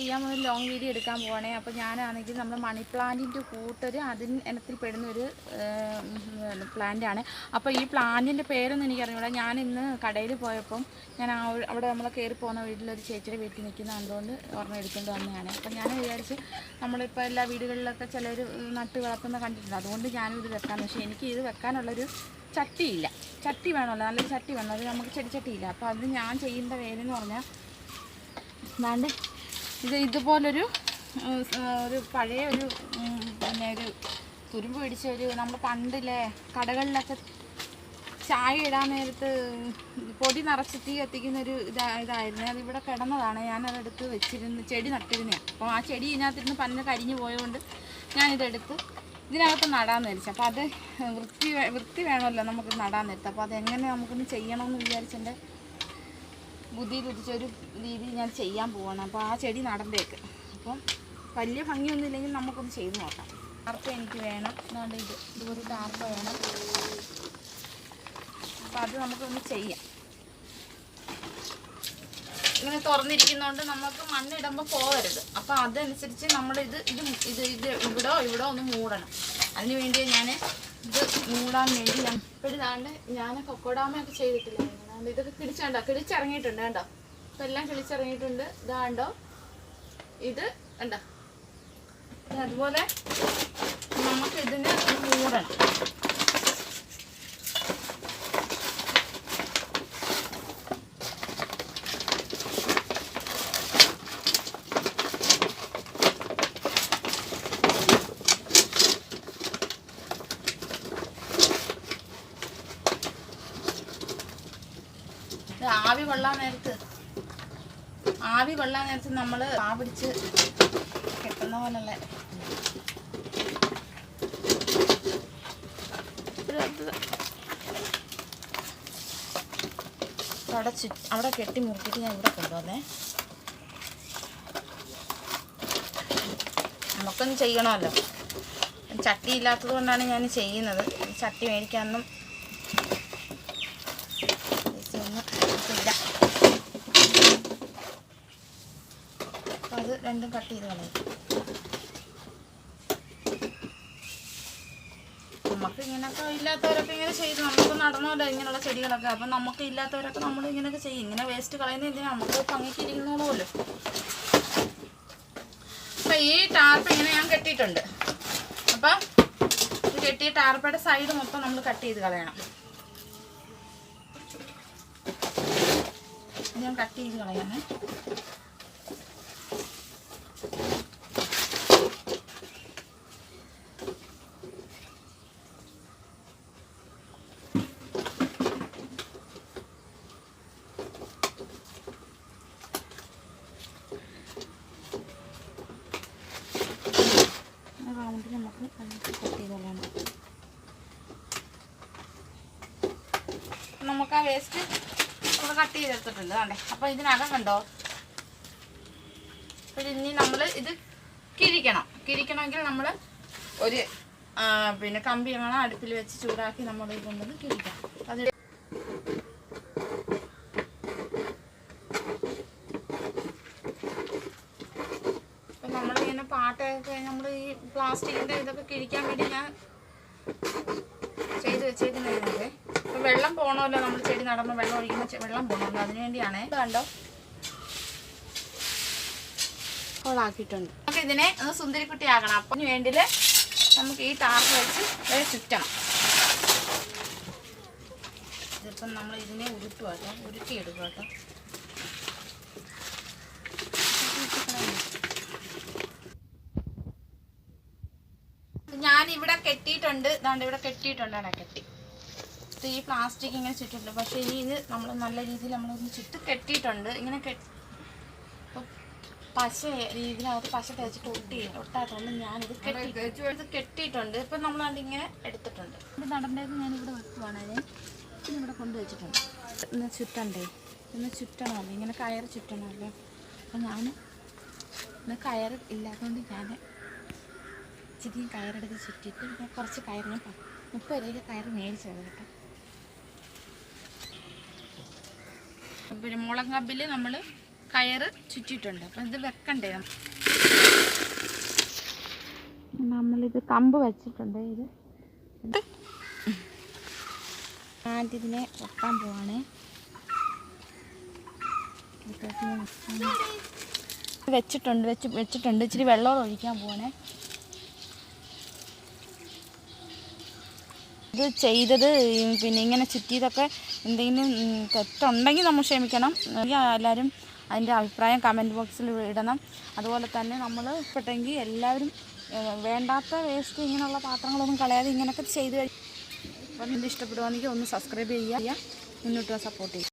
ചെയ്യാൻ പോകുന്ന long video എടുക്കാൻ പോവാണേ. അപ്പോൾ ഞാനാണെങ്കിൽ നമ്മൾ മണി പ്ലാന്റിന്റെ കൂട്ടൊരു അതിന് ഇനത്തിൽ പെടുന്ന ഒരു പ്ലാന്റാണ് അപ്പോൾ ഈ പ്ലാന്റിന്റെ പേരൊന്നും എനിക്കറിഞ്ഞൂടാ ഞാൻ ഇന്ന് കടയിൽ പോയപ്പം ഞാൻ അവിടെ നമ്മൾ കയറി പോകുന്ന വീട്ടിലൊരു ചേച്ചിയുടെ വീട്ടിൽ നിൽക്കുന്ന കണ്ടുകൊണ്ട് ഓർമ്മ എടുക്കേണ്ടി വന്നതാണ്. അപ്പോൾ ഞാൻ വിചാരിച്ച് നമ്മളിപ്പോൾ എല്ലാ വീടുകളിലൊക്കെ ചിലർ നട്ട് വളർത്തുന്ന കണ്ടിട്ടുണ്ട്. അതുകൊണ്ട് ഞാനും ഇത് വെക്കാമെന്ന് പക്ഷേ എനിക്ക് ഇത് വെക്കാനുള്ളൊരു ചട്ടിയില്ല ചട്ടി വേണമല്ലോ. നല്ലൊരു ചട്ടി വേണം. അത് നമുക്ക് ചെടിച്ചട്ടിയില്ല. അപ്പോൾ അത് ഞാൻ ചെയ്യേണ്ട വേലെന്ന് പറഞ്ഞാൽ അതാണ്ട് ഇത് ഇതുപോലൊരു ഒരു പഴയ ഒരു പിന്നെ ഒരു തുരുമ്പ് പിടിച്ച ഒരു നമ്മൾ പണ്ടില്ലേ കടകളിലൊക്കെ ചായ ഇടാൻ നേരത്ത് പൊടി നിറച്ച് തീ കത്തിക്കുന്ന ഒരു ഇതാ ഇതായിരുന്നു. ഇവിടെ കിടന്നതാണ്. ഞാനതെടുത്ത് വെച്ചിരുന്ന് ചെടി നട്ടിരുന്നേ. അപ്പോൾ ആ ചെടി ഇതിനകത്തിരുന്ന് പന്ന കരിഞ്ഞു പോയതുകൊണ്ട് ഞാനിതെടുത്ത് ഇതിനകത്ത് നടാൻ വിചാരിച്ചു അപ്പോൾ അത് വൃത്തി വൃത്തി വേണമല്ലോ നമുക്ക് നടാൻ നേരത്ത്. അപ്പോൾ അതെങ്ങനെ നമുക്കൊന്ന് ചെയ്യണമെന്ന് വിചാരിച്ചെന്റെ ബുദ്ധിയിൽ ഉദിച്ചൊരു രീതിയിൽ ഞാൻ ചെയ്യാൻ പോവാണ്. അപ്പോൾ ആ ചെടി നടണ്ടേക്ക് അപ്പം വലിയ ഭംഗിയൊന്നും ഇല്ലെങ്കിൽ നമുക്കൊന്ന് ചെയ്ത് നോക്കാം. ടാർപ്പ് എനിക്ക് വേണം. അതുകൊണ്ട് ഇത് ഇതുപോലെ ടാർപ്പ് വേണം. അപ്പോൾ അത് നമുക്കൊന്ന് ചെയ്യാം. ഇങ്ങനെ തുറന്നിരിക്കുന്നതുകൊണ്ട് നമുക്ക് മണ്ണിടുമ്പോൾ പോകരുത് അപ്പോൾ അതനുസരിച്ച് നമ്മളിത് ഇത് ഇത് ഇത് ഇവിടോ ഇവിടോ ഒന്ന് മൂടണം. അതിന് വേണ്ടി ഞാൻ ഇത് മൂടാൻ വേണ്ടി ഞാൻ ഇപ്പോഴാണ്ട് ഞാൻ കൊക്കോഡാമയൊക്കെ ചെയ്തിട്ടില്ലായിരുന്നു ഇതൊക്കെ കിടിച്ചുണ്ടോ കിടിച്ചിറങ്ങിയിട്ടുണ്ട് കണ്ടോ? ഇപ്പം എല്ലാം കിളിച്ചിറങ്ങിയിട്ടുണ്ട്. ഇതാണ്ടോ ഇത് കണ്ടോ? അതുപോലെ നമുക്ക് ഇതിന് മൂടണം ഇത് ആവി കൊള്ളാൻ നേരത്ത് ആവി കൊള്ളാൻ നേരത്ത് നമ്മൾ ആ പിടിച്ച് കെട്ടുന്ന പോലുള്ള തുടച്ചു അവിടെ കെട്ടി മുറുക്കിയിട്ട് ഞാൻ ഇവിടെ കൊണ്ടുവന്നേ. നമുക്കൊന്നും ചെയ്യണമല്ലോ. ചട്ടി ഇല്ലാത്തത് കൊണ്ടാണ് ഞാൻ ചെയ്യുന്നത്. ചട്ടി മേടിക്കാനൊന്നും ഇല്ല അപ്പം അത് രണ്ടും കട്ട് ചെയ്ത് കളയും. നമുക്ക് ഇങ്ങനെയൊക്കെ ഇല്ലാത്തവരൊക്കെ ഇങ്ങനെ ചെയ്ത്. നമുക്ക് നടന്നല്ലോ ഇങ്ങനെയുള്ള ചെടികളൊക്കെ. അപ്പം നമുക്ക് ഇല്ലാത്തവരൊക്കെ നമ്മൾ ഇങ്ങനെയൊക്കെ ചെയ്യും. ഇങ്ങനെ വേസ്റ്റ് കളയുന്ന എന്തിനാ? നമുക്ക് ഭംഗിക്ക് ഇരിക്കുന്നോളൂല്ലോ അപ്പം ഈ ടാർപ്പ് ഇങ്ങനെ ഞാൻ കെട്ടിയിട്ടുണ്ട്. അപ്പം ഇത് കെട്ടിയ ടാർപ്പയുടെ സൈഡ് മൊത്തം നമ്മൾ കട്ട് ചെയ്ത് കളയണം. ഞാൻ കട്ട് ചെയ്ത് കളയാമേ. റൗണ്ടിൽ നമുക്ക് കട്ട് ചെയ്ത് നമുക്ക് ആ വേസ്റ്റ് നമ്മൾ കട്ട് ചെയ്തെടുത്തിട്ടുണ്ട്. കണ്ടേ? അപ്പോൾ ഇതിനകം കണ്ടോ? ഇനി നമ്മൾ ഇത് കിരിക്കണം. കിരിക്കണമെങ്കിൽ നമ്മൾ ഒരു പിന്നെ കമ്പി വേണം അടുപ്പിൽ വെച്ച് ചൂടാക്കി നമ്മൾ കൊണ്ടുവന്ന് കിരിക്കണം. അത് ഇപ്പം നമ്മൾ ഈ പ്ലാസ്റ്റിക്കിന്റെ ഇതൊക്കെ കിഴിക്കാൻ വേണ്ടി ഞാൻ ചെയ്ത് വെച്ചേക്കുന്നതിനൊക്കെ ഇപ്പം വെള്ളം പോണല്ലോ നമ്മൾ ചെടി നടുമ്പോൾ വെള്ളം ഒഴിക്കുമ്പോൾ വെള്ളം പോകണമല്ലോ അതിന് വേണ്ടിയാണേ കണ്ടോ? ഹോളാക്കിയിട്ടുണ്ട് നമുക്ക് ഇതിനെ ഒന്ന് സുന്ദരിക്കുട്ടി ആക്കണം. അപ്പം അതിന് വേണ്ടിയിൽ നമുക്ക് ഈ ടാർപ്പ് വെച്ച് ചുറ്റണം. ഇതിപ്പം നമ്മൾ ഇതിനെ ഉരുട്ടുക കേട്ടോ ഉരുട്ടിയെടുക്കുക കേട്ടോ ഞാൻ ഇവിടെ കെട്ടിയിട്ടുണ്ട്. ഇതാണ്ട് ഇവിടെ കെട്ടിയിട്ടുണ്ടാണ് കെട്ടി. ഇത് ഈ പ്ലാസ്റ്റിക് ഇങ്ങനെ ചുറ്റിട്ടുണ്ട്. പക്ഷേ ഇനി ഇത് നമ്മൾ നല്ല രീതിയിൽ നമ്മളൊന്ന് ചുറ്റു കെട്ടിയിട്ടുണ്ട്. ഇങ്ങനെ കെട്ടി ഇപ്പം പശ ഇതിനകത്ത് പശ തേച്ചിട്ട് ഒട്ടി ഒട്ടാത്തതുകൊണ്ട് ഞാനിത് കെട്ടി ഇത് കെട്ടിയിട്ടുണ്ട്. ഇപ്പം നമ്മളാണ്ട് ഇങ്ങനെ എടുത്തിട്ടുണ്ട്. ഇത് നടണ്ടേക്ക് ഞാനിവിടെ വെക്കുവാണേ ഇവിടെ കൊണ്ടുവച്ചിട്ടുണ്ട് ഇന്ന് ചുറ്റണ്ടേ ഇന്ന് ചുറ്റണമല്ലോ ഇങ്ങനെ കയറ് ചുറ്റണമല്ലോ അപ്പം ഞാൻ ഇന്ന് കയർ ഇല്ലാത്തതുകൊണ്ട് ഞാൻ ഇച്ചിരി കയറെടുത്ത് ചുറ്റിയിട്ട് കുറച്ച് കയർ ഞാൻ പ- മുപ്പത് രൂപയ്ക്ക് കയറ് മേടിച്ചത് കേട്ടോ. പിന്നെ മുളക് കമ്പിൽ നമ്മൾ കയറ് ചുറ്റിയിട്ടുണ്ട്. അപ്പം ഇത് വെക്കണ്ടേ? നമ്മളിത് കമ്പ് വെച്ചിട്ടുണ്ട് ഇത്. ഇത് ആദ്യം ഇതിനെ വെക്കാൻ പോവാണ്. വെച്ചിട്ടുണ്ട് വെച്ച് വെച്ചിട്ടുണ്ട്. ഇച്ചിരി വെള്ളം ഒഴിക്കാൻ പോവാണേ. ഇത് ചെയ്തത് പിന്നെ ഇങ്ങനെ ചുറ്റിയതൊക്കെ എന്തെങ്കിലും തെറ്റുണ്ടെങ്കിൽ നമ്മൾ ക്ഷമിക്കണം. എല്ലാവരും അതിന്റെ അഭിപ്രായം കമന്റ് ബോക്സിൽ ഇടണം. അതുപോലെ തന്നെ നമ്മൾ ഇപ്പോഴെങ്കിൽ എല്ലാവരും വേണ്ടാത്ത വേസ്റ്റ് ഇങ്ങനെയുള്ള പാത്രങ്ങളൊന്നും കളയാതെ ഇങ്ങനെയൊക്കെ ചെയ്ത് കഴിഞ്ഞാൽ ഇഷ്ടപ്പെടുവാണെങ്കിൽ ഒന്ന് സബ്സ്ക്രൈബ് ചെയ്യുക. മുന്നോട്ട് സപ്പോർട്ട് ചെയ്യുക.